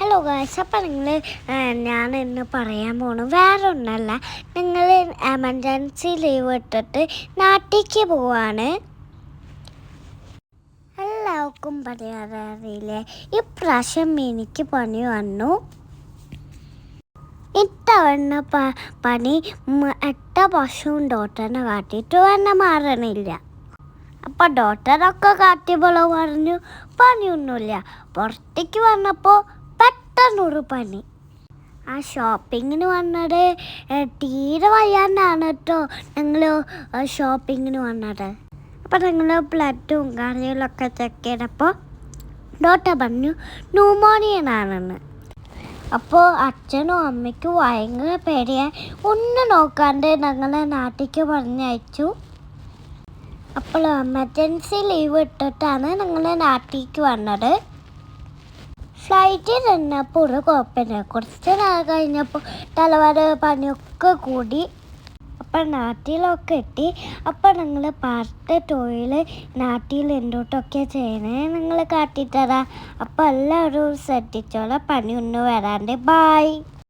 Hello guys അപ്പം നിങ്ങൾ ഞാൻ ഇന്ന് പറയാൻ പോണു വേറെ ഒന്നല്ല നിങ്ങൾ എമർജൻസി ലീവ് ഇട്ടിട്ട് നാട്ടിലേക്ക് പോവാണ്. എല്ലാവർക്കും പറയാറിയില്ലേ ഇപ്രാവശ്യം എനിക്ക് പണി വന്നു. ഇത്തവണ പ പണി എട്ട പശുവും ഡോക്ടറിനെ കാട്ടിയിട്ട് തന്നെ മാറണില്ല. അപ്പം ഡോക്ടറൊക്കെ കാട്ടിയപ്പോൾ പറഞ്ഞു പണിയൊന്നുമില്ല. പുറത്തേക്ക് വന്നപ്പോൾ പെട്ടെന്നൊരു പനി ആ ഷോപ്പിങ്ങിന് വന്നത് തീരെ വയ്യാണ്ടാണ് കേട്ടോ ഞങ്ങൾ ഷോപ്പിങ്ങിന് വന്നത്. അപ്പം ഞങ്ങൾ ബ്ലഡും കറികളൊക്കെ ചെക്ക് ചെയ്തപ്പോൾ ഡോക്ടർ പറഞ്ഞു ന്യൂമോണിയനാണെന്ന് അപ്പോൾ അച്ഛനും അമ്മയ്ക്കും ഭയങ്കര പേടിയായി ഒന്നും നോക്കാണ്ട് ഞങ്ങളെ നാട്ടിലേക്ക് പറഞ്ഞയച്ചു. അപ്പോൾ എമർജൻസി ലീവ് ഇട്ടിട്ടാണ് ഞങ്ങൾ നാട്ടിലേക്ക് വന്നത്. ഫ്ലൈറ്റിൽ നിന്നപ്പോൾ ഒരു കുഴപ്പമില്ല കുറച്ച് നാൾ കഴിഞ്ഞപ്പോൾ തലവാര പണിയൊക്കെ കൂടി. അപ്പം നാട്ടിലൊക്കെ എത്തി. അപ്പം ഞങ്ങൾ പാർട്ട് തൊഴിൽ നാട്ടിൽ എന്തോട്ടൊക്കെ ചെയ്യണേ നിങ്ങൾ കാട്ടിത്തരാം. അപ്പം എല്ലാവരും ശ്രദ്ധിച്ചോളാം. പണിയൊന്നും വരാണ്ട്. ബായ്